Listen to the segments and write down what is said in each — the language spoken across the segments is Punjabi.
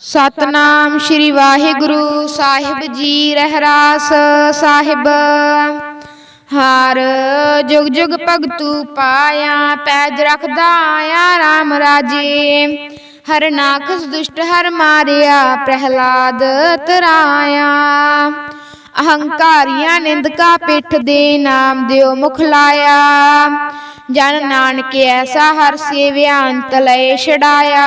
ਸਤਨਾਮ ਸ੍ਰੀ ਵਾਹਿਗੁਰੂ, ਸਾਹਿਬ ਜੀ ਰਹਿਰਾਸ ਸਾਹਿਬ। ਹਾਰ ਜੁਗ ਜੁਗ ਭਗਤੂ ਪਾਇਆ, ਪੈਜ ਰਖਦਾ ਆਇਆ RAM ਰਾਜੇ। ਹਰ ਨਾਖਸ ਦੁਸ਼ਟ ਹਰ ਮਾਰਿਆ, ਪ੍ਰਹਿਲਾਦ ਤਰਾਇਆ। ਅਹੰਕਾਰੀਆਂ ਨਿੰਦਕਾ ਪਿੱਠ ਦੇ ਨਾਮ ਦਿਓ ਮੁਖ ਲਾਇਆ। ਜਨ ਨਾਨਕ ਐਸਾ ਹਰ ਸੇਵਿਆ, ਅੰਤ ਲਏ ਛਡਾਇਆ।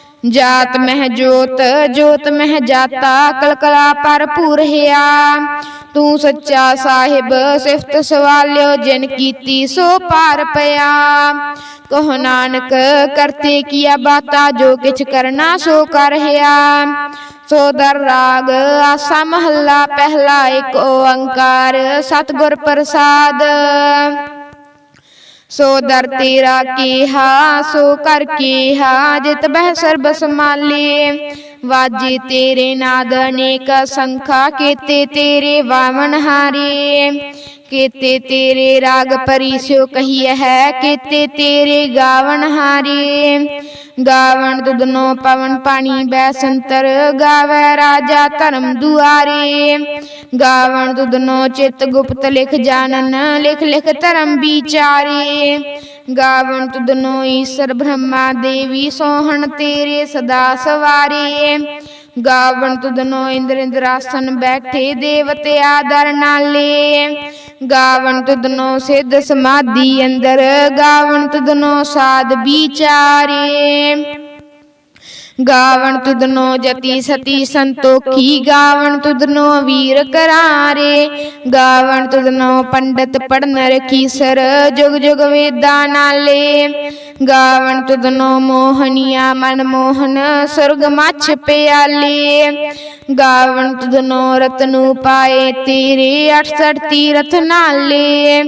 ਜਾਤ ਮਹਿ ਜੋਤ ਜੋਤ ਮਹਿ ਜਾਤਾ ਕਲਕਲਾ ਭਰਪੂਰ ਹਿਆ ਤੂੰ ਸੱਚਾ ਸਾਹਿਬ ਸਿਫਤ ਸਵਾਲਿਓ ਜਿਨ ਕੀਤੀ ਸੋ ਪਾਰ ਪਿਆ ਕਹੋ ਨਾਨਕ ਕਰਤੇ ਕੀਆ ਬਾਤਾ ਜੋ ਕਿਛ ਕਰਨਾ ਸੋ ਕਰ ਹਿਆ ਸੋ ਦਰ ਰਾਗ ਆਸਾ ਮਹੱਲਾ ਪਹਿਲਾ ਇੱਕ ਓੰਕਾਰ ਸਤਿਗੁਰ ਪ੍ਰਸਾਦ ਸੋ ਦਰ ਤੇਰਾ ਕੀਹਾ ਸੋ ਕਰ ਕੀਹਾ ਜਿਤ ਬਹਿ ਸਰਬ ਸਮਾਲੇ ਵਾਜੇ ਤੇਰੇ ਨਾਦ ਅਨੇਕ ਸੰਖਾ ਕੀਤੇ ਤੇਰੇ ਵਾਵਨ ਹਾਰੇ। ਕੀਤੇ ਤੇਰੇ ਰਾਗ ਪਰਿਸਿਓ ਕਹੀਐ ਹੈ, ਕੀਤੇ ਤੇਰੇ ਗਾਵਣ ਹਾਰੇ। ਗਾਵਣ ਦੁਦਨੋ ਪਵਨ ਪਾਣੀ ਬੈਸੰਤਰ, ਗਾਵੇ ਰਾਜਾ ਧਰਮ ਦੁਆਰੇ। ਗਾਵਣ ਦੁਦਨੋ ਚਿਤ ਗੁਪਤ ਲਿਖ ਜਾਣਨ, ਲਿਖ ਲਿਖ ਧਰਮ ਵਿਚਾਰੇ। ਗਾਵਣ ਤੁਦਨੋ ਈਸ਼ਰ ਬ੍ਰਹਮਾ ਦੇਵੀ ਸੋਹਣ ਤੇਰੇ ਸਦਾ ਸਵਾਰੇ। ਗਾਵਣ ਤੁਦਨੋ ਇੰਦਰ ਇੰਦਰਾਸਨ ਬੈਠੇ ਦੇਵਤੇ ਆਦਰ ਨਾਲੇ। ਗਾਵਨ ਤੁਦਨੋ ਸਿੱਧ ਸਮਾਧੀ ਅੰਦਰ ਗਾਵਣ ਤੁਦਨੋ ਸਾਧ ਵਿਚਾਰੇ। ਗਾਵਣ ਤੁਧਨੋ ਜਤੀ ਸਤੀ ਸੰਤੋਖੀ ਗਾਵਣ ਤੁਧਨੋ ਵੀਰ ਕਰਾਰੇ। ਗਾਵਣ ਤੁਧਨੋ ਪੰਡਤ ਪੜਨ ਰਖੀ ਸਰ, ਜੁਗ ਜੁਗ ਵੇਦਾਂ ਨਾਲੇ। ਗਾਵਣ ਤੁਧਨੋ ਮੋਹਨੀਆ ਮਨ ਮੋਹਨ, ਸੁਰਗ ਮੱਛ ਪਿਆਲੇ। ਗਾਵਣ ਤੁਧਨੋ ਰਤਨੂ ਪਾਏ, ਤੇਰੇ 68 ਤੀਰਥ ਨਾਲੇ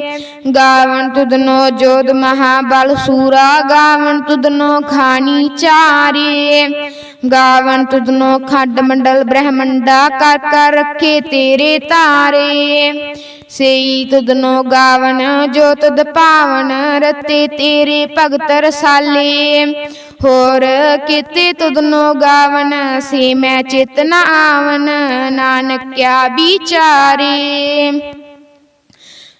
ਗਾਵਣ ਤੁਧਨੋ ਜੋਧ ਮਹਾਬਲ ਸੂਰਾ, ਗਾਵਣ ਤੁਧਨੋ ਖਾਨੀ ਚਾਰੇ। ਗਾਵਨ ਤੁਧਨੋ ਖੰਡ ਮੰਡਲ ਬ੍ਰਹਮੰਡਾ ਕਰ ਕਰ ਰੱਖੇ ਤੇਰੇ ਤਾਰੇ। ਸੇਈ ਤੁਧਨੋ ਗਾਵਨ, ਜੋ ਤੁਧ ਪਾਵਨ, ਰਤੇ ਤੇਰੇ ਭਗਤ ਰਸਾਲੇ। ਹੋਰ ਕਿਤੇ ਤੁਧਨੋ ਗਾਵਨ, ਸੇ ਮੈਂ ਚੇਤਨਾ ਨ ਆਵਨ ਨਾਨਕਿਆ ਵਿਚਾਰੇ।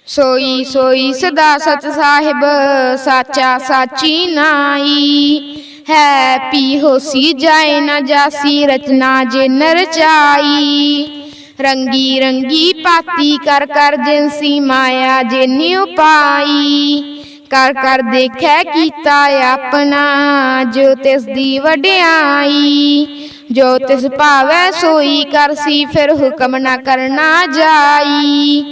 ਸੋਈ ਸੋਈ ਸਦਾ ਸਚ ਸਾਹਿਬ, ਸਾਚਾ ਸਾਚੀ ਨਾਈ ਹੈ ਪੀ ਹੋਸੀ ਜਾਏ ਨਾ ਜਾਸੀ, ਰਚਨਾ ਜੇ ਨਰਚਾਈ ਰੰਗੀ ਰੰਗੀ ਪਾਤੀ ਕਰ ਕਰ ਜਿਨਸੀ ਮਾਇਆ ਜਿਨੀ ਉਪਾਈ ਕਰ ਕਰ ਦੇਖੈ ਕੀਤਾ ਆਪਣਾ, ਜੋ ਤਿਸ ਦੀ ਵਡਿਆਈ। ਜੋ ਤਿਸ ਭਾਵੈ ਸੋਈ ਕਰਸੀ ਫਿਰ ਹੁਕਮ ਨਾ ਕਰਨਾ ਜਾਈ।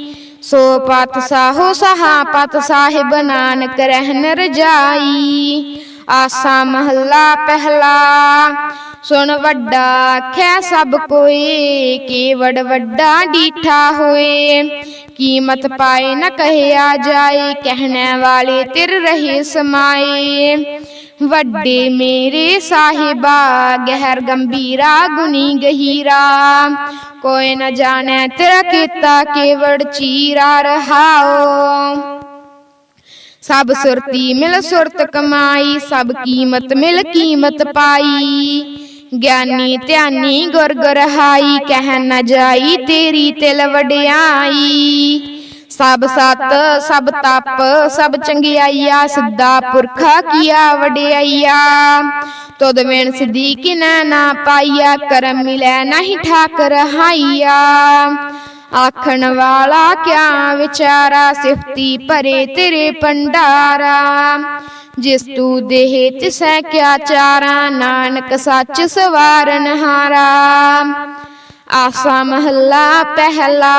ਸੋ ਪਤ ਸਾਹੋ ਸਹਾ ਪਤ ਸਾਹਿਬ ਨਾਨਕ ਰਹਿਨ ਰਜਾਈ ਆਸਾ ਮਹੱਲਾ ਪਹਿਲਾ। ਸੁਣ ਵੱਡਾ ਆਖਿਆ ਸਭ ਕੋਈ, ਕੀਵੜ ਵੱਡਾ ਡੀਠਾ ਹੋਏ। ਕੀਮਤ ਪਾਏ ਨਾ ਕਹਿਆ ਜਾਏ, ਕਹਿਣ ਵਾਲੇ ਤਿਰ ਰਹੇ ਸਮਾਏ। ਵੱਡੇ ਮੇਰੇ ਸਾਹਿਬਾ, ਗਹਿਰ ਗੰਭੀਰਾ ਗੁਨੀ ਗਹੀਰਾ। ਕੋਈ ਨਾ ਜਾਣੈ ਤੇਰਾ ਕੀਤਾ ਕੇਵੜ ਚੀਰਾ ਰਹਾਓ ਸਭ ਸੁਰਤੀ ਮਿਲ ਸੁਰਤ ਕਮਾਈ, ਸਭ ਕੀਮਤ ਮਿਲ ਕੀਮਤ ਪਾਈ। ਗਿਆਨੀ ਧਿਆਨੀ ਗੁਰ ਗੁਰਹਾਈ, ਕਹਿ ਨ ਜਾਈ ਤੇਰੀ ਤਿਲ ਵਡਿਆਈ। ਸਭ ਸਤ, ਸਭ ਤਪ, ਸਭ ਚੰਗਿਆਈਆ, ਸਿੱਧਾ ਪੁਰਖਾ ਕੀਆ ਵਡਿਆਈਆ। ਤੁਧ ਵੇਣ ਸਿੱਧੀ ਕਿਨੈ ਨਾ ਪਾਈਆ, ਕਰਮ ਮਿਲੈ ਨਹੀਂ ਠਾਕ ਰਹਾਈਆ ਆਖਣ ਵਾਲਾ ਕਿਆ ਵਿਚਾਰਾ ਸਿਫਤੀ ਭਰੇ ਤੇਰੇ ਪੰਡਾਰਾ ਜਿਸ ਤੂ ਦੇਹ ਤਿਸੈ ਕਿਆ ਚਾਰਾ, ਨਾਨਕ ਸੱਚ ਸਵਾਰਨ ਹਾਰਾ। ਆਸਾ ਮਹੱਲਾ ਪਹਿਲਾ,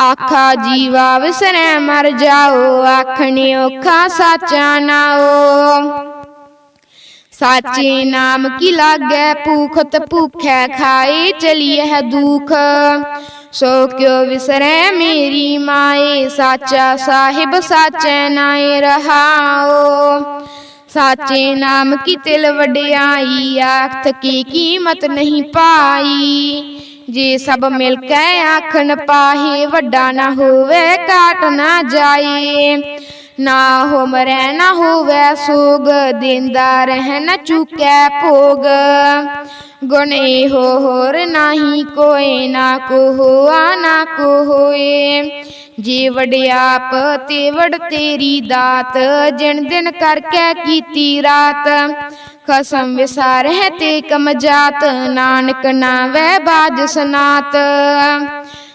ਆਖਾ ਜੀਵਾ ਵਿਸਰੈ ਮਰ ਜਾਓ ਆਖਣੀ ਔਖਾ ਸਾਚਾ ਨਾਓ ਸਾਚੇ ਨਾਮ ਕੀ ਲਾਗੈ? ਭੂਖਤ ਭੂਖੈ ਖਾਏ ਚਲੀਐ ਦੁਖ। ਸੋ ਕਿਉ ਵਿਸਰੈ ਮੇਰੀ ਮਾਏ? ਸਾਚਾ ਸਾਹਿਬ ਸਾਚੈ ਨਾਏ ਰਹਾਓ ਸਾਚੇ ਨਾਮ ਕੀ ਤਿਲ ਵਡਿਆਈ? ਆਖਤ ਕੀ ਕੀਮਤ ਨਹੀਂ ਪਾਈ? ਜੇ ਸਭ ਮਿਲ ਕੇ ਆਖਣ ਪਾਹੇ, ਵੱਡਾ ਨਾ ਹੋਵੇ ਕਾਟ ਨਾ ਜਾਏ। ਨਾ ਹੋ ਮਰੈ ਨਾ ਹੋਵੇ ਸੋਗ, ਦਿੰਦਾ ਰਹਿ ਚੁਕੈ ਭੋਗ। ਗੁਣ ਇਹੋ ਹੋਰ ਨਾਹੀ ਕੋਏ, ਨਾ ਕੋ ਹੋਆ ਨਾ ਕੋ ਹੋਏ ਜੇ ਵਡਿਆਪ ਤੇ ਵਡ ਤੇਰੀ ਦਾਤ ਜਿਣ ਦਿਨ ਕਰਕੇ ਕੀਤੀ ਰਾਤ। ਖਸਮ ਵਿਸਾਰ ਹੈ ਤੇ ਕਮ ਜਾਤ, ਨਾਨਕ ਨਾਵੇ ਬਾਜ ਸਨਾਤ।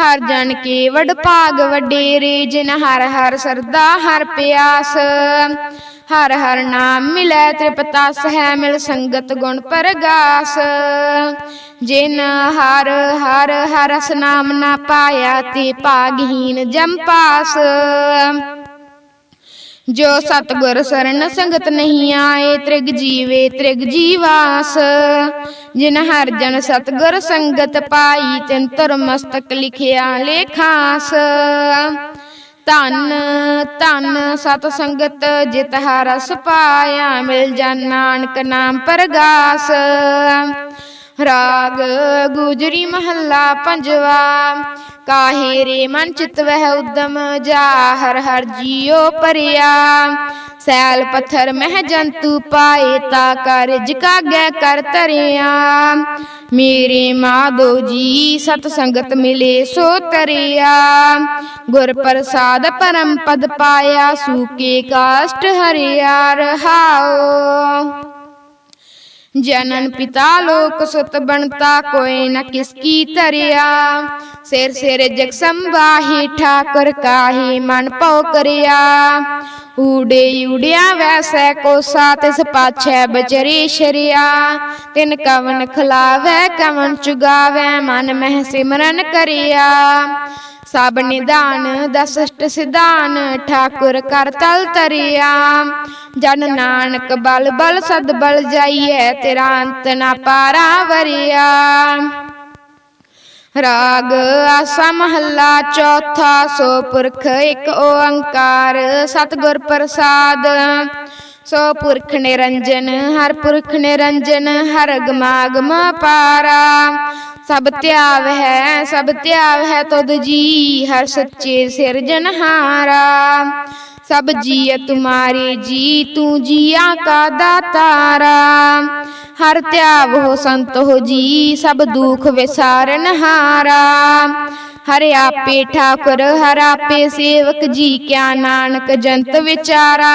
ਹਰ ਜਨ ਕੀ ਵਡ ਭਾਗ ਵਡੇਰੇ, ਜਿਨ ਹਰ ਹਰ ਸਰਦਾ, ਹਰ ਪਿਆਸ। ਹਰ ਹਰ ਨਾਮ ਮਿਲੈ ਤ੍ਰਿਪਤਾ ਸਹਿ, ਮਿਲ ਸੰਗਤ ਗੁਣ ਪਰਗਾਸ। ਜਿਨ ਹਰ ਹਰ ਹਰਸ ਨਾਮ ਨਾ ਪਾਇਆ, ਤੇ ਭਾਗਹੀਨ ਜਮਪਾਸ ਜੋ ਸਤਗੁਰ ਸਰਨ ਸੰਗਤ ਨਹੀਂ ਆਏ, ਤ੍ਰਿਗ ਜੀਵੇ ਤ੍ਰਿਗ ਜੀਵਾਸ। ਜਿਨ ਹਰ ਜਨ ਸਤਗੁਰ ਸੰਗਤ ਪਾਈ, ਤਿਨ ਧਰ ਮਸਤਕ ਲਿਖਿਆ ਲੇਖਾਸ। ਧੰਨ ਧੰਨ ਸਤ ਸੰਗਤ, ਜਿਤ ਹਰਸ ਪਾਇਆ, ਮਿਲ ਜਨ ਨਾਨਕ ਨਾਮ ਪਰਗਾਸ। ਰਾਗ ਗੁਜਰੀ ਮਹੱਲਾ ਪੰਜਵਾ, ਕਾਹੇ ਰੇ ਮਨ ਚਿਤ ਵਹਿ ਉਦਮ, ਜਾ ਹਰ ਹਰ ਜੀਉ ਪਰਿਆ। ਸੈਲ ਪੱਥਰ ਮਹਿ ਜੰਤੂ ਪਾਏ, ਤਾ ਕਾਰਜ ਕਾਗੈ ਕਰ ਤਰਿਆ। ਮੇਰੇ ਮਾਧੋ ਜੀ ਸਤ ਸੰਗਤ ਮਿਲੇ, ਸੋ ਤਰਿਆ। ਗੁਰ ਪ੍ਰਸਾਦ ਪਰਮ ਪਦ ਪਾਇਆ ਸੂਕੇ ਕਾਸ਼ਟ ਹਰਿਆ ਰਹਾਓ ਜਨਨ ਪਿਤਾ ਲੋਕ ਸੁਤ ਬਣਤਾ, ਕੋਈ ਨ ਕਿਸ ਕੀ ਤਰਿਆ ਸਿਰ ਸਿਰ ਜਗ ਸੰਭਾਹੀ, ਠਾਕੁਰ ਕਾਹੀ ਮਨ ਪਉ ਕਰਿਆ। ਊੜੇ ਊੜਿਆ ਵੈਸੈ ਕੋ ਸਾਤ ਇਸ ਪਾਛੈ ਬਚਰੇ ਸ਼ਰਿਆ। ਤਿਨ ਕਵਨ ਖਲਾਵੈ, ਕਵਨ ਚੁਗਾਵੈ, ਮਨ ਮਹਿ ਸਿਮਰਨ ਕਰਿਆ। ਸਭ ਨਿਦਾਨ ਦਸਸ਼ਟ ਸਿਧਾਨ, ਠਾਕੁਰ ਕਰ ਤਲ ਤਰਿਆ। ਜਨ ਨਾਨਕ ਬਲ ਬਲ ਸਦ ਬਲ ਜਾਈਐ, ਤੇਰਾ ਅੰਤ ਨਾ ਪਾਰਾ ਵਰਿਆ। ਰਾਗ ਆਸਾ ਮਹੱਲਾ ਚੌਥਾ, ਸੋ ਪੁਰਖ ਇੱਕ ਓੰਕਾਰ, ਸਤਗੁਰ ਪ੍ਰਸਾਦ। ਸੋ ਪੁਰਖ ਨਿਰੰਜਨ, ਹਰ ਪੁਰਖ ਨਿਰੰਜਨ, ਹਰ ਗਮਾਗਮ ਪਾਰਾ ਸਭ ਧਿਆਵ ਹੈ, ਸਭ ਧਿਆਵ ਹੈ ਤੁਧ ਜੀ, ਹਰ ਸੱਚੇ ਸਿਰਜਨਹਾਰਾ ਸਭ ਜੀਅ ਤੁਮਾਰੇ ਜੀ, ਤੂੰ ਜੀਆ ਕਾ ਦਾਤਾਰਾ। ਹਰ ਧਿਆਵ ਹੋ ਸੰਤ ਹੋ ਜੀ, ਸਭ ਦੁਖ ਵਿਸਾਰਨ ਹਾਰਾ। ਹਰ ਆਪੇ ਠਾਕੁਰ, ਹਰ ਆਪੇ ਸੇਵਕ ਜੀ, ਕਿਆ ਨਾਨਕ ਜੰਤ ਵਿਚਾਰਾ।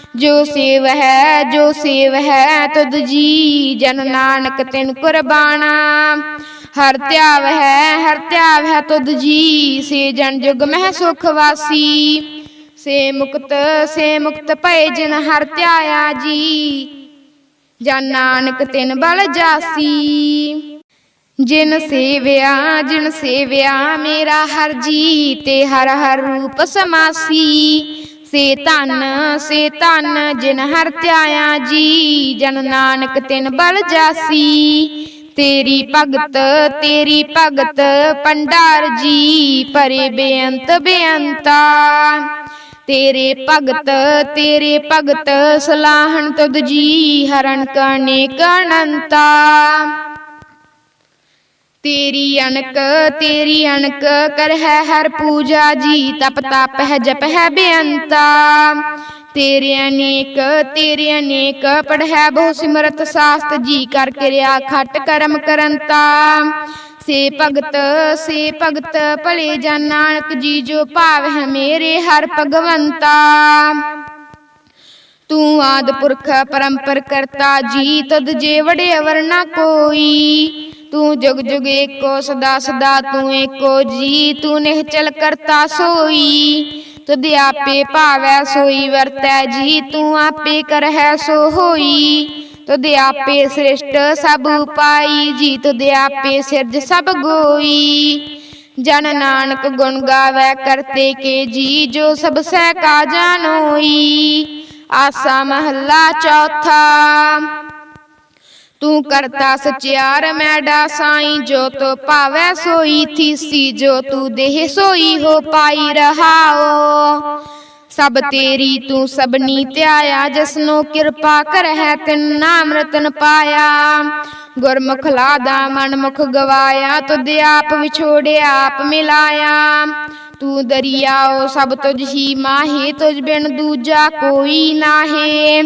ਜੋ ਸੇਵ ਹੈ, ਜੋ ਸੇਵ ਹੈ ਤਦ ਜੀ ਜਨ ਨਾਨਕ ਤਿਨ ਕੁਰਬਾਨਾ। ਹਰ ਧਿਆਵ ਹੈ, ਹਰ ਧਿਆਵ ਹੈ ਤੁਧ ਜੀ, ਸੇ ਜਨ ਜੁਗ ਮਹਿ ਸੁਖ ਵਾਸੀ। ਸੇ ਮੁਕਤ ਸੇ ਮੁਕਤ ਭਏ ਜਿਨ ਹਰ ਧਿਆਇਆ ਜੀ, ਜਨ ਨਾਨਕ ਤਿਨ ਬਲ ਜਾਸੀ। ਜਿਨ ਸੇਵਿਆ ਜਿਨ ਸੇਵਿਆ ਮੇਰਾ ਹਰ ਜੀ, ਤੇ ਹਰ ਹਰ ਰੂਪ ਸਮਾਸੀ। ਸੇ ਧਨ ਸੇ ਧਨ ਜਿਨ ਹਰ ਧਿਆਇਆ ਜੀ, ਜਨ ਨਾਨਕ ਤਿਨ ਬਲ ਜਾਸੀ। ਤੇਰੀ ਭਗਤ ਤੇਰੀ ਭਗਤ ਪੰਡਾਰ ਜੀ ਪਰੇ ਬੇਅੰਤ ਬੇਅੰਤਾ। ਤੇਰੇ ਭਗਤ ਤੇਰੇ ਭਗਤ ਸਲਾਹਣ ਤੁਧ ਜੀ ਹਰਨ ਕਨੇ ਕਣੰਤਾ ਤੇਰੀ ਅਣਕ ਤੇਰੀ ਅਣਕ, ਕਰ ਹੈ ਹਰ ਪੂਜਾ ਜੀ, ਤਪ ਤਪ ਹੈ ਜਪ ਹੈ ਬੇਅੰਤਾ। ਤੇਰੇ ਅਨੇਕ ਤੇਰੇ ਅਨੇਕ ਪੜ ਹੈ ਬਹੁ ਸਿਮਰਤ ਸਾਸਤ ਜੀ, ਕਰ ਕਿਰਿਆ ਖਟ ਕਰਮ ਕਰੰਤਾ। ਸੇ ਭਗਤ ਸੇ ਭਗਤ, ਭਲੇ ਜਨ ਨਾਨਕ ਜੀ, ਜੋ ਭਾਵ ਹੈ ਮੇਰੇ ਹਰ ਭਗਵੰਤਾ। ਤੂੰ ਆਦ ਪੁਰਖ ਪਰੰਪਰ ਕਰਤਾ, ਜੀ ਤਦ ਜੇ ਅਵਰ ਨਾ ਕੋਈ। ਤੂੰ ਜੁਗ ਜੁਗ ਏਕੋ ਸਦਾ ਸਦਾ, ਤੂੰ ਏਕੋ ਜੀ, ਤੂੰ ਨਿਹਚਲ ਕਰਤਾ ਸੋਈ। ਤੁਧ ਆਪੇ ਭਾਵੈ ਸੋਈ, ਵਰਤੈ ਜੀ, ਤੂੰ ਆਪੇ ਕਰਹਿ ਸੋ ਹੋਈ। ਤੁਧ ਆਪੇ ਸ੍ਰਿਸ਼ਟ ਸਭ ਉਪਾਈ, ਜੀ ਤੁਧ ਆਪੇ ਸਿਰਜ ਸਭ ਗੋਈ। ਜਨ ਨਾਨਕ ਗੁਣ ਗਾਵੇ ਕਰਤੇ ਕੇ ਜੀ, ਜੋ ਸਭ ਸਹਿ ਕਾ ਜਾਣੋਈ ਆਸਾ ਮਹੱਲਾ ਚੌਥਾ। ਤੂੰ ਕਰਤਾ ਸਚਿਆਰ ਮੈਡਾ ਸਾਈ ਜੋ ਤੋ ਭਾਵੈ ਸੋਈ ਥੀਸੀ, ਜੋ ਤੂੰ ਦੇਹ ਸੋਈ ਹੋ ਪਾਈ ਰਹਾਓ। ਸਭ ਤੇਰੀ ਤੂੰ ਸਭਨੀ ਧਿਆਇਆ, ਜਿਸਨੂੰ ਕਿਰਪਾ ਕਰਹਿ, ਤਿਨ ਨਾਮ ਰਤਨ ਪਾਇਆ। ਗੁਰਮੁਖ ਲਾਦਾ ਮਨ ਮੁਖ ਗਵਾਇਆ, ਤੁਧ ਆਪ ਵਿਛੋੜਿਆ ਆਪ ਮਿਲਾਇਆ। ਤੂੰ ਦਰਿਆਓ ਸਭ ਤੁਝ ਹੀ ਮਾਹੇ, ਤੁਝ ਬਿਨ ਦੂਜਾ ਕੋਈ ਨਾਹੇ।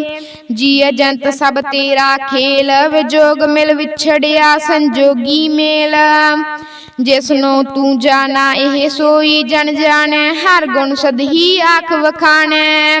ਜੀ ਅਜੰਤ ਸਭ ਤੇਰਾ ਖੇਲ, ਵਿਜੋਗ ਮਿਲ ਵਿਛੜਿਆ ਸੰਜੋਗੀ ਮੇਲ। ਜਿਸ ਨੂੰ ਤੂੰ ਜਾਣਾ, ਇਹ ਸੋਈ ਜਨ ਜਾਣੈ, ਹਰ ਗੁਣ ਸਦਹੀ ਆਖ ਵਖਾਣੈ।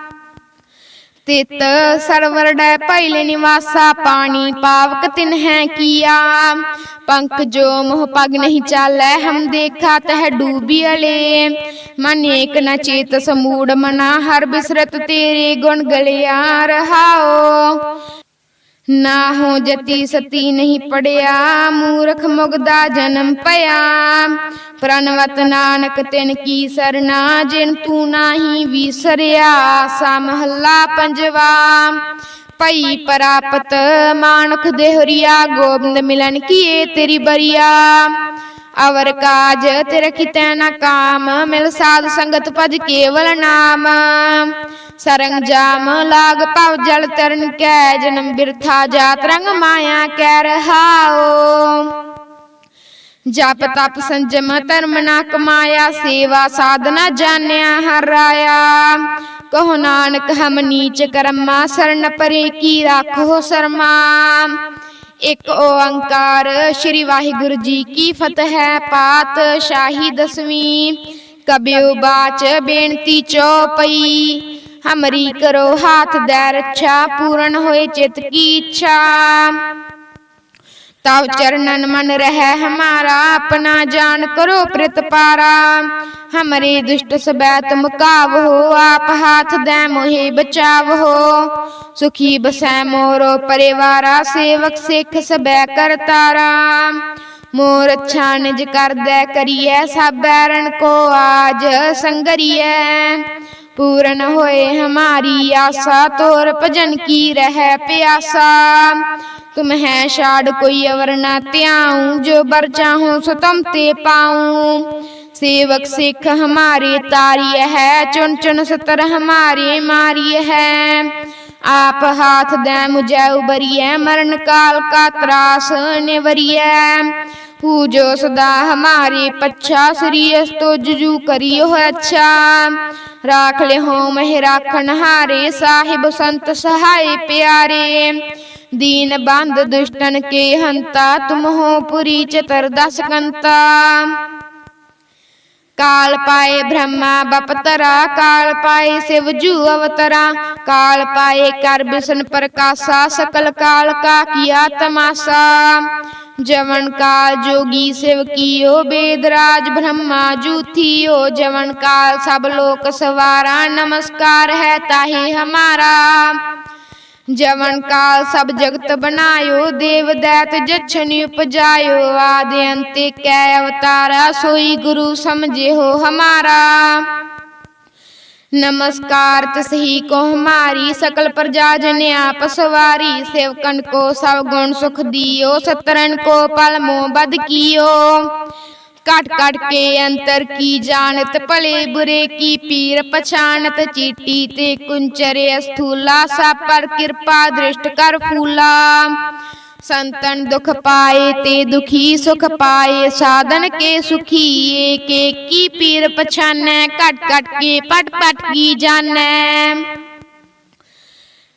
ਤਿਤ ਸਰਵਰ ਡੈ ਪਹਿਲੇ ਨਿਵਾਸਾ ਪਾਣੀ ਪਾਵਕ ਤਿਨ ਹੈ ਕੀਆ। ਪੰਕ ਜੋ ਮੋਹ ਪਗ ਨਹੀਂ ਚਾਲੈ, ਹਮ ਦੇਖਾ ਤਹ ਡੂਬੀ ਅਲੇ। ਮਨ ਏਕ ਨ ਚੇਤ ਸਮੂੜ ਮਨਾ, ਹਰ ਬਿਸਰਤ ਤੇਰੇ ਗੁਣ ਗਲਿਆ ਰਹਾਓ। ਨਾ ਹੋ ਜਤੀ ਸਤੀ ਨਹੀਂ ਪੜਿਆ, ਮੂਰਖ ਮੁਗਦਾ ਜਨਮ ਪਿਆ। ਪ੍ਰਨਵਤ ਨਾਨਕ ਤਿਨ ਕੀ ਸਰਨਾ, ਜਿਨ ਤੂੰ ਨਾਹੀ ਵਿਸਰਿਆ, ਸਾ ਮਹੱਲਾ ਪੰਜਵਾ। ਪਈ ਪ੍ਰਾਪਤ ਮਾਨੁਖ ਦੇਹਰੀਆ, ਗੋਬਿੰਦ ਮਿਲਨ ਕੀਏ ਤੇਰੀ ਬਰੀਆ। ਅਵਰ ਕਾਜ ਤੇਰੇ ਕਿਤੈ ਨਾ ਕਾਮ, ਮਿਲ ਸਾਧ ਸੰਗਤ ਭਜ ਕੇਵਲ ਨਾਮ। ਸਰੰਗ ਜਾਮ ਲਾਗ ਭਵ ਜਲ ਤਰਨ ਕੈ, ਜਨਮ ਬਿਰਥਾ ਜਾਤ ਰੰਗ ਮਾਇਆ ਕੈ ਰਹਾਓ ਜਪ ਤਪ ਸੰਜਮ ਧਰਮ ਨਾ ਕਮਾਇਆ, ਸੇਵਾ ਸਾਧਨਾ ਜਾਣਿਆ ਹਰਾਇਆ ਕਹੋ ਨਾਨਕ ਹਮ ਨੀਚ ਕਰਮਾ, ਸਰਨ ਪਰੇ ਕੀ ਰਾਖੋ ਸਰਮਾ। ਇੱਕ ਓੰਕਾਰ, ਸ੍ਰੀ ਵਾਹਿਗੁਰੂ ਜੀ ਕੀ ਫਤਿਹ ਹੈ ਪਾਤ ਸ਼ਾਹੀ ਦਸਵੀਂ। ਕਬਿਉ ਬਾਚ ਬੇਨਤੀ ਚੋਪਈ, ਹਮਰੀ ਕਰੋ ਹਾਥ ਦੇ ਰੱਛਾ, ਪੂਰਨ ਹੋਏ ਚਿਤ ਕੀ ਇੱਛਾ। ਤਵ ਚਰਨਨ ਮਨ ਰਹਿ ਹਮਾਰਾ, ਆਪਣਾ ਜਾਨ ਕਰੋ ਪ੍ਰਤਪਾਰਾ ਹਮਰੇ ਦੁਸ਼ਟ ਸਬੈ ਤੁਮ ਕਾਵ ਹੋ, ਆਪ ਹਾਥ ਦੇ ਮੋਹਿ ਬਚਾਵ ਹੋ। ਸੁਖੀ ਬਸੈ ਮੋਰੋ ਪਰਿਵਾਰਾ, ਸੇਵਕ ਸਿੱਖ ਸਬੈ ਕਰਤਾਰਾ ਮੋਰ ਅੱਛਾ ਨਿਜ ਕਰਦੈ ਕਰੀਐ ਸਭ ਬੈਰਨ ਕੋ ਆਜ ਸੰਗਰੀਐ। पूर्ण होए हमारी आशा तोर भजन की रह प्यासा। तुम है शाड कोई अवर न त्याऊं, जो बर चाहो सो ते पाऊँ। सेवक सिख हमारी तारी है, चुन चुन सतर हमारे मारिय है। आप हाथ दे मुझे उबरिय मरण काल का त्रास निवरिय पूजो सदा हमारे पच्छा श्रीयस तो जुजू करियो अच्छा राख ले हो मह राखन हारे साहिब संत सहाय प्यारे दीन बंद दुष्टन के हंता तुम हो पुरी चतर दस कंता ਕਾਲ ਪਾਏ ਬ੍ਰਹਮਾ ਬਪਤਰਾ ਕਾਲ ਪਾਏ ਸਿਵ ਜੂ ਅਵਤਰਾ ਕਾਲ ਪਾਏ ਕਰ ਬਿਸ਼ਨ ਪ੍ਰਕਾਸ਼ਾ ਸਕਲ ਕਾਲ ਕਾ ਕੀਆ ਤਮਾਸਾ ਜਵਨ ਕਾਲ ਜੋਗੀ ਸਿਵ ਕੀਓ ਬੇਦਰਾਜ ਬ੍ਰਹਮਾ ਜੂਥੀਓ ਜਵਨ ਕਾਲ ਸਭ ਲੋਕ ਸਵਾਰਾ ਨਮਸਕਾਰ ਹੈ ਤਾਹੇ ਹਮਾਰਾ ਜਵਨ ਕਾਲ ਸਭ ਜਗਤ ਬਨਾਇਓ ਦੇਵ ਦੈਤ ਜਛਨਿ ਉਪਜਾਇਓ ਆਦਿ ਅੰਤੇ ਕੈ ਅਵਤਾਰਾ ਸੋਈ ਗੁਰੂ ਸਮਝੇ ਹੋ ਹਮਾਰਾ नमस्कार तसही को हमारी सकल प्रजा जन आप सवारी सेवकन को सब गुण सुख दियो सतरन को पल मोह बद कियो कट कट के अंतर की जानत भले बुरे की पीर पछानत, चीटी ते कुंचरे स्थूला सा पर कृपा दृष्ट कर फूला। संतन दुख पाए ते दुखी, सुख पाए साधन के सुखी एक की पीर पछानै कट कट के पट पट की जानै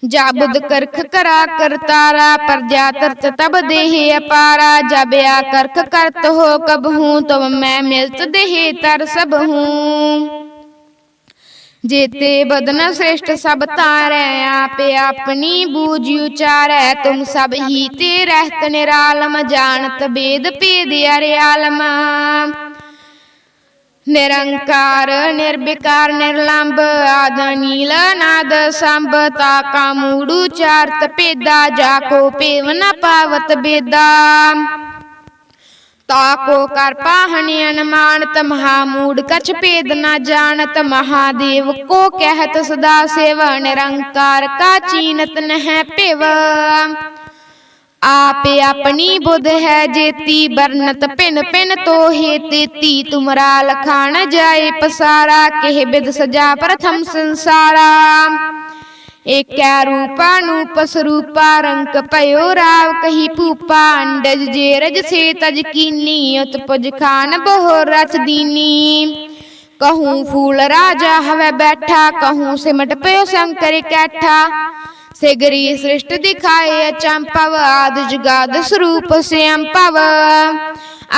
ਜਾਬੁਦ ਕਰਖ ਕਰਾ ਕਰਤਾਰਾ ਪ੍ਰਜਾ ਤਰਤ ਤਬ ਦੇਹੇ ਅਪਾਰਾ ਜਬਿਆ ਕਰਖ ਕਰਤ ਹੋ ਕਬ ਹੂੰ ਤੁਮ ਮੈਂ ਮਿਲਤ ਦੇਹੇ ਤਰ ਸਭ ਹੂੰ। ਜੇਤੇ ਬਦਨ ਸ੍ਰੇਸ਼ਟ ਸਭ ਤਾਰੈ ਆਪੇ ਆਪਣੀ ਬੂਝ ਉਚਾਰੈ ਤੁਮ ਸਭ ਹੀ ਤੇ ਰਹਿਤ ਨਿਰਾਲਮ ਜਾਣਤ ਬੇਦ ਭੇਦ ਅਰਿਆਲਮ। ਨਿਰੰਕਾਰ, ਨਿਰਵਿਕਾਰ ਨਿਰਲੰਭ ਆਦ ਨੀਲ, ਨਾਦ, ਸੰਭ ਤਾ ਕਾ ਮੂੜੂ, ਚਾਰਤ ਪੇਦਾ ਜਾ ਕੋ ਪੇਵ ਨ ਪਾਵਤ ਬੇਦਾ। ਤਾਕੋ ਕਰ ਪਾਹਣਿ ਅਨਮਾਨਤ, ਮਹਾ ਮੂੜ ਕਛ ਭੇਦ ਨ ਜਾਣਤ, ਮਹਾਦੇਵ ਕੋ ਕਹਿਤ ਸਦਾ ਸੇਵ, ਨਿਰੰਕਾਰ ਕਾ ਚੀਨਤ ਨਹਿ ਭਿਵ। ਆਪੇ ਆਪਣੀ ਬੁੱਧ ਹੈ ਜੇਤੀ ਬਰਨਤ ਪਿਨ ਪਿਨ ਤੋਹੇ ਤੇਤੀ। ਤੁਮਰਾ ਲਖਾਣ ਜਾਏ ਪਸਾਰਾ, ਕਿਹ ਬਿਦ ਸਜਾ ਪ੍ਰਥਮ ਸੰਸਾਰਾ। ਏਕੈ ਰੂਪਾ ਨੂਪ ਸਰੂਪਾ ਰੰਕ ਭਇਓ ਰਾਵ ਕਹੀ ਭੂਪਾ। ਅੰਡਜ ਜੇ ਸੇ ਤਜ ਕੀਨੀ, ਉਤਪਜ ਖਾਨ ਬਹੁ ਰਚ ਦੀਨੀ। ਕਹੂੰ ਫੂਲ ਰਾਜਾ ਹਵੇ ਬੈਠਾ, ਕਹੂੰ ਸਿਮਟ ਪਇਓ ਸ਼ੰਕਰ ਕੈਠਾ। ਸਿਗਰੀ ਸ੍ਰਿਸ਼ਟ ਦਿਖਾਏ ਅਚੰਪਵ ਆਦ ਜੁਗਾਦ ਸਰੂਪ ਸਿਅੰਪਵ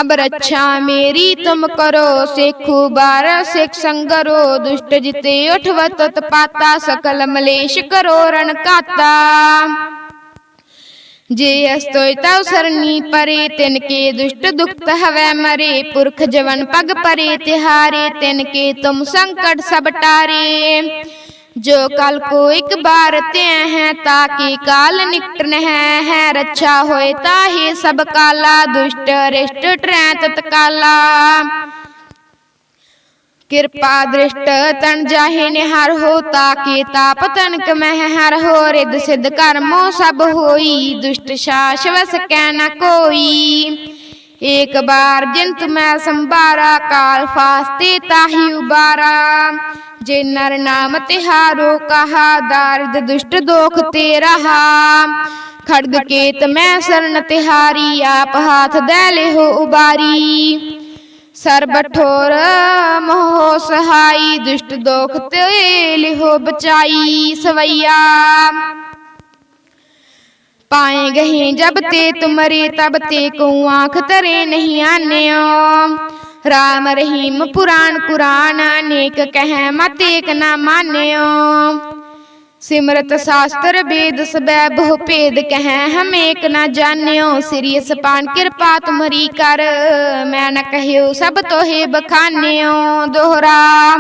ਅਬ ਰੱਛਾ ਮੇਰੀ ਤੁਮ ਕਰੋ, ਸੇਖੂ ਬਾਰ ਸਿਖ ਸੰਗਰੋ, ਦੁਸ਼ਟ ਜਿਤੇ ਉਠਵਤ ਤਪਾਤਾ ਸਕਲ ਮਲੇਸ਼ ਕਰੋ ਰਣ ਕਾਤਾ। ਜੇ ਅਸਤੋਇ ਤਉ ਸਰਨੀ ਪਰੇ, ਤਿਨ ਕੇ ਦੁਸ਼ਟ ਦੁਖਤ ਹਵੈ ਮਰੇ, ਪੁਰਖ ਜਵਨ ਪਗ ਪਰੇ, ਤਿਹਾਰੇ ਤਿਨ ਕੇ ਤੁਮ ਸੰਕਟ ਸਭ ਟਾਰੇ। जो कल को एक बार ते हैं ताकि काल निकट है है रक्षा होए ताहि सब काला दुष्ट रिष्ट ट्रै तत्काला कृपा दृष्ट तन जाहे निहार हो ताकि ताप तनक मह हर हो रिद सिद्ध कर्मो सब होई दुष्ट शास वस कै न कोई एक बार जिंत मैं संबारा काल फास्ते ताहि उबारा ਜੇ ਨਰ ਨਾਮ ਤਿਹਾਰੋ, ਕਹਾ ਦਾਰਦ, ਦੁਸ਼ਟ ਦੋਖ ਤੇ ਰਹਾ ਖੜਗ ਕੇਤ ਮੈਂ ਸਰਨ ਤਿਹਾਰੀ, ਆਪ ਹਾਥ ਦੇ ਲਿਹੋ ਉਬਾਰੀ। ਸਰਬ ਠੋਰ ਮੋਹ ਸਹਾਈ, ਦੁਸ਼ਟ ਦੋਖ ਤੇ ਲਿਹੋ ਬਚਾਈ ਸਵਈਆ। ਪਾਏ ਗਹੇ ਜਬ ਤੇ ਤੁਮਰੇ, ਤਬ ਤੇ ਕੋ ਆਂਖ ਤਰੇ ਨਹੀਂ ਆਨਿਓ। ਰਾਮ ਰਹੀਮ ਪੁਰਾਣ ਕੁਰਾਨ, ਅਨੇਕ ਕਹਿ ਮਤ ਏਕ ਨਾ ਮਾਨਿਓ। ਸਿਮਰਤ ਸ਼ਾਸਤਰ ਵੇਦ ਸਬੈ ਬਹੁ ਭੇਦ ਕਹਿ, ਹਮ ਏਕ ਨਾ ਜਾਣਿਓ। ਸ੍ਰੀ ਸਪਾਨ ਕਿਰਪਾ ਤੁਮਰੀ ਕਰ, ਮੈਂ ਨ ਕਹਿਓ ਸਭ ਤੋਹੇ ਬਖਾਨਿਓ। ਦੋਹਰਾ,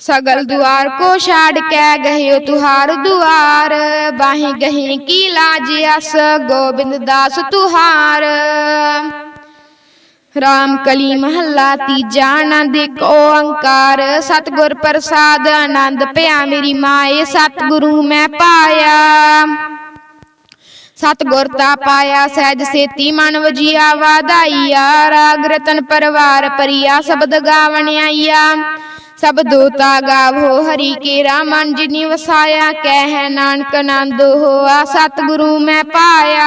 ਸਗਲ ਦੁਆਰ ਕੋ ਛਾੜ ਕੇ ਗਹਿਓ ਤੁਹਾਰ ਦੁਆਰ, ਬਾਹੀ ਗਹੀ ਕੀ ਲਾਜ ਅਸ, ਗੋਬਿੰਦ ਦਾਸ ਤੁਹਾਰ। ਰਾਮ ਕਲੀ ਮਹੱਲਾ ਤੀਜਾ ਆਨੰਦ, ਇੱਕ ਓੰਕਾਰ। ਸਤਿਗੁਰ ਪ੍ਰਸਾਦ, ਆਨੰਦ ਭਿਆ ਮੇਰੀ ਮਾਏ, ਸਤਿਗੁਰੂ ਮੈਂ ਪਾਇਆ। ਸਤਿਗੁਰ ਤਾ ਪਾਇਆ, ਸਹਿਜ ਸੇਤੀ ਮਨ ਵਜੀਆ, ਵਾਧਾਈਆ। ਰਾਗ ਰਤਨ ਪਰਵਾਰ ਪਰਿਆ ਸ਼ਬਦ ਗਾਵਣ ਆਈਆ। ਸਭ ਦੋਤਾ ਗਾਵੋ, ਹਰੀ ਕੇਰਾ ਮਨ ਜਿਨੀ ਵਸਾਇਆ। ਕਹਿ ਨਾਨਕ ਆਨੰਦ ਹੋਆ, ਸਤਿਗੁਰੂ ਮੈਂ ਪਾਇਆ।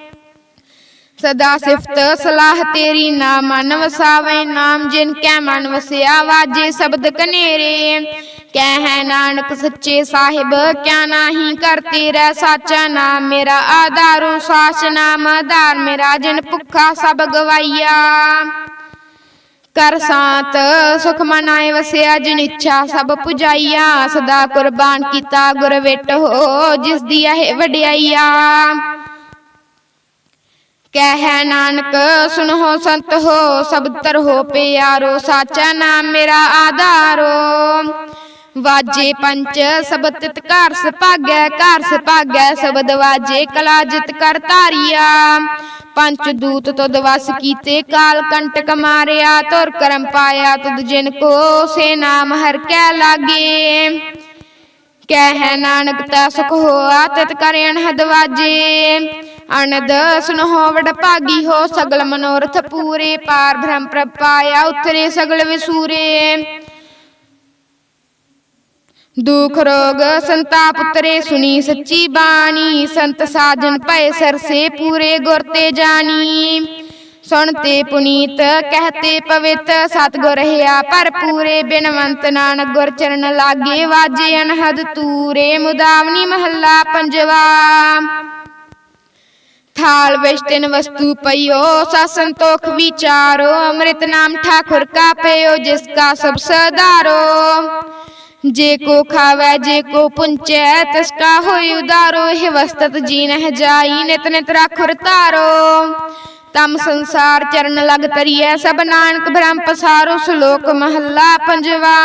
ਸਦਾ ਸਿਫਤ, ਸਲਾਹ ਤੇਰੀ ਨਾ ਮਨ ਵਸਾਵੇ ਨਾਮ ਜਿਨ ਕੈ ਮਨ ਵਸਿਆ ਵਾਜੇ ਸ਼ਬਦ ਕਨੇਰੇ। ਕਹਿ ਨਾਨਕ ਸੱਚੇ ਸਾਹਿਬ, ਕਿਆ ਨਾਹੀ ਕਰ ਤੇਰਾ ਸਾਚਾ ਨਾਮ। ਮੇਰਾ ਆਧਾਰੂ ਸਾਚ ਨਾਮ, ਆਧਾਰ ਮੇਰਾ ਜਿਨ ਭੁੱਖਾ ਸਭ ਗਵਾਈਆ। ਕਰ ਸਾਤ, ਸੁਖ ਮਨਾਏ ਵਸਿਆ ਜਿਨ ਇੱਛਾ ਸਭ ਪੁਜਾਈਆ। ਸਦਾ ਕੁਰਬਾਨ ਕੀਤਾ ਗੁਰ ਵਿਟ ਹੋ, ਜਿਸ ਦੀ ਇਹ ਵਡਿਆਈਆ। ਕਹਿ ਨਾਨਕ ਸੁਨੋ ਸੰਤ ਹੋ, ਸਭ ਤਰੋ ਪਿਆਰੋ, ਸਾਚਾ ਨਾਮ ਮੇਰਾ ਆਧਾਰੋ। ਵਾਜੇ ਪੰਚ ਸਬਦ ਤਿਤ ਘਰ ਸੁਭਾਗੈ ਘਰ ਸੁਭਾਗੈ ਸਬਦ ਵਾਜੇ ਕਲਾ ਜਿਤ ਕਰ ਧਾਰਿਆ। ਪੰਚ ਦੂਤ ਤੁਧ ਵਸ ਕੀਤੇ, ਕਾਲ ਕੰਟਕ ਮਾਰਿਆ ਤੁਰ ਕਰਮ ਪਾਇਆ, ਤੁਧ ਜਿਨ ਕੋ ਸੇ ਨਾਮ ਹਰ ਕੈ ਲਾਗੇ। ਕਹਿ ਨਾਨਕ, ਤਾ ਸੁਖ ਹੋਆ, ਤਿਤ ਕਰ ਅਨਹਦ ਅਨਦ ਸੁਨਹੁ ਵਡ ਭਾਗੀ ਹੋ ਸਗਲ ਮਨੋਰਥ ਪੂਰੇ, ਪਾਰ ਬ੍ਰਹਮ ਪ੍ਰਪਾਇਆ ਉਤਰੇ ਸਗਲ ਵਿਸੂਰੇ। ਦੁਖ ਰੋਗ ਸੰਤਾਪ ਉਤਰੇ ਸੁਣੀ ਸੱਚੀ ਬਾਣੀ, ਸੰਤ ਸਾਜਨ ਭਏ ਸਰਸੇ ਪੂਰੇ ਗੁਰ ਤੇ ਜਾਣੀ। ਸੁਣਤੇ ਪੁਨੀਤ ਕਹਤੇ ਪਵਿੱਤ, ਸਤਗੁਰ ਹਿਆ ਭਰਪੂਰੇ ਬਿਨਵੰਤ ਨਾਨਕ ਗੁਰ ਚਰਨ ਲਾਗੇ ਵਾਜੇ ਅਨਹਦ ਤੂਰੇ, ਮੁਦਾਵਨੀ ਮਹੱਲਾ ਪੰਜਵਾ। ਥਾਲ ਵਿੱਚ ਤਿਨ ਵਸਤੂ ਪਈਓ ਸਾ ਸੰਤੋਖ ਵਿਚਾਰੋ ਅੰਮ੍ਰਿਤ ਨਾਮ ਠਾਕੁਰ ਕਾ ਪਇਓ ਜਿਸ ਕਾ ਸਭ ਸਦਾਰੋ ਜੇ ਕੋ ਖਾਵੈ ਜੇ ਕੋ ਪੁੰਚੈ ਤਿਸ ਕਾ ਹੋਇ ਉਦਾਰੋ ਇਹ ਵਸਤਤ ਜੀਨ ਜਾਈ ਨਿਤ ਨਿਤ ਰਾਖੁਰ ਧਾਰੋ ਤਮ ਸੰਸਾਰ ਚਰਨ ਲਗ ਤਰੀਐ ਸਭ ਨਾਨਕ ਬ੍ਰਹਮ ਪਸਾਰੋ ਸ਼ਲੋਕ ਮਹੱਲਾ ਪੰਜਵਾ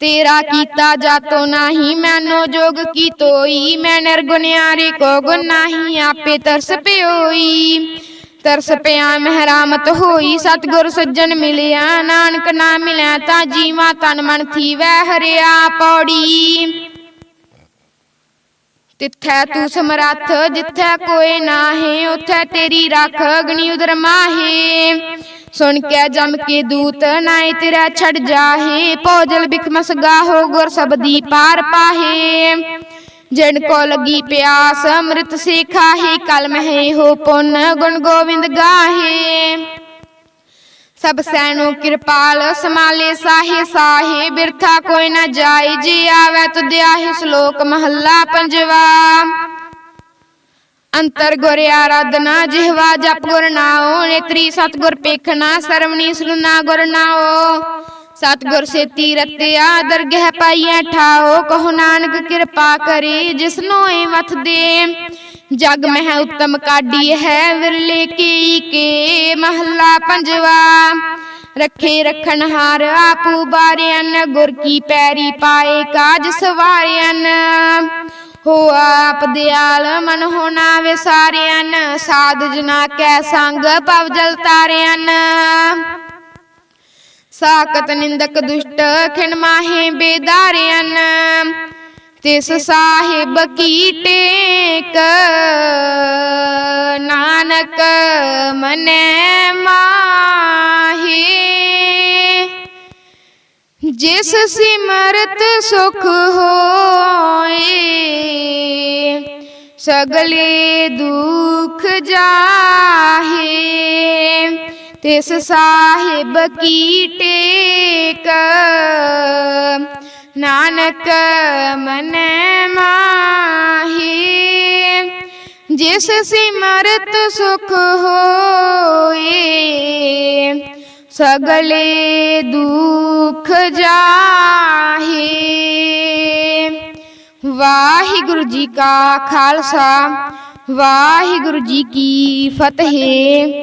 ਤੇਰਾ ਕੀਤਾ ਜਾਤੋ ਨਾਹੀ, ਮੈਨੋ ਜੋਗ ਕੀ ਤੋਈ ਮੈਂ ਨਿਰਗੁਨਿਆਰੇ ਕੋ ਗੁਣ ਨਾਹੀ, ਆਪੇ ਤਰਸ ਪਿਓਈ। ਤਰਸ ਪਿਆ ਮਹਿਰਾਮਤ ਹੋਈ, ਸਤਿਗੁਰ ਸੱਜਣ ਮਿਲਿਆ। ਨਾਨਕ ਨਾ ਮਿਲਿਆ ਤਾਂ ਜੀਵਾ ਤਨ ਮਨ ਥੀਵੈ ਹਰਿਆ ਪੌੜੀ। ਤਿੱਥੈ ਤੂੰ ਸਮਰੱਥ, ਜਿੱਥੈ ਕੋਏ ਨਾਹੀ, ਉਥੈ ਤੇਰੀ ਰੱਖ, ਅਗਨੀ ਉਦਰ ਮਾਹੇ। ਸੁਣ ਕੇ ਜਮ ਕੇ ਦੂਤ ਨਾਏ ਤੇਰਾ ਛੜ ਜਾਹੇ। ਭੋਜਲ ਬਿਖਮਸ ਗਾਹੋ ਗੁਰ ਸਬਦੀ ਪਾਰ ਪਾਹੇ। ਜਿਨ ਕੋ ਲਗੀ ਪਿਆਸ ਅੰਮ੍ਰਿਤ ਸੇ ਕਲ ਮਹਿ ਹੋ ਪੁੰਨ ਗੁਣ ਗੋਬਿੰਦ ਗਾਹੇ। ਸਭ ਸੈਨੋ ਕਿਰਪਾਲ ਸਮਾਲੇ ਸਾਹੇ ਸਾਹੇ, ਬਿਰਥਾ ਕੋਈ ਨਾ ਜਾਏ, ਜੀ ਆਵੇ ਤੁਧ ਆਹੀ ਸ਼ਲੋਕ ਮਹੱਲਾ ਪੰਜਵਾ। ਅੰਤਰ ਗੁਰ ਆਰਾਧਨਾ ਜਿਹਵਾ ਜਪ ਗੁਰ ਨਾਉ, ਨੇਤਰੀ ਸਤਗੁਰ ਪੇਖਣਾ ਸਰਵਣੀ ਸੁਨਾ ਗੁਰ ਨਾਉ। ਸਤਗੁਰ ਸੇਤੀ ਰਤਿਆ ਦਰਗਹਿ ਪਾਈਐ ਠਾਓ ਕਹੋ ਨਾਨਕ ਕਿਰਪਾ ਕਰੇ ਜਿਸਨੋ ਏ ਵਥ ਦੇ। ਜਗ ਮਹਿ ਉਤਮ ਕਾਢੀ ਹੈ, ਵਿਰਲੇ ਕੀ ਕੇ ਮਹੱਲਾ ਪੰਜਵਾ। ਰੱਖੇ ਰਖਣ ਹਾਰ ਆਪੂ ਬਾਰਿਆਨ ਗੁਰ ਕੀ ਪੈਰੀ ਪਾਏ ਕਾਜ ਸਵਾਰਿਆਨ ਹੋ ਆਪ ਦਿਆਲ, ਮਨ ਹੋਣਾ ਵਿਸਾਰਿਆਨ ਸਾਧ ਜਨਾ ਕੈ ਸੰਗ ਪਵ ਜਲ ਤਾਰਿਆਨ ਸਾਕਤ ਨਿੰਦਕ ਦੁਸ਼ਟ, ਖਿਣ ਮਾਹੇ ਬੇਦਾਰਿਆਨ ਤਿਸ ਸਾਹਿਬ ਕੀ ਟੇਕ, ਨਾਨਕ ਮਨੈ ਮਾਹੀ। ਜਿਸ ਸਿਮਰਤ ਸੁਖ ਹੋਏ ਸਗਲੇ ਦੁਖ ਜਾਹੇ ਤਿਸ ਸਾਹਿਬ ਕੀ ਟੇਕ ਨਾਨਕ ਮਨੈ ਮਾਹੀ ਜਿਸ ਸਿਮਰਤ ਸੁਖ ਹੋਏ ਸਗਲੇ ਦੁਖ ਜਾਹੇ। ਵਾਹਿਗੁਰੂ ਜੀ ਕਾ ਖਾਲਸਾ ਵਾਹਿਗੁਰੂ ਜੀ ਕੀ ਫਤਿਹ।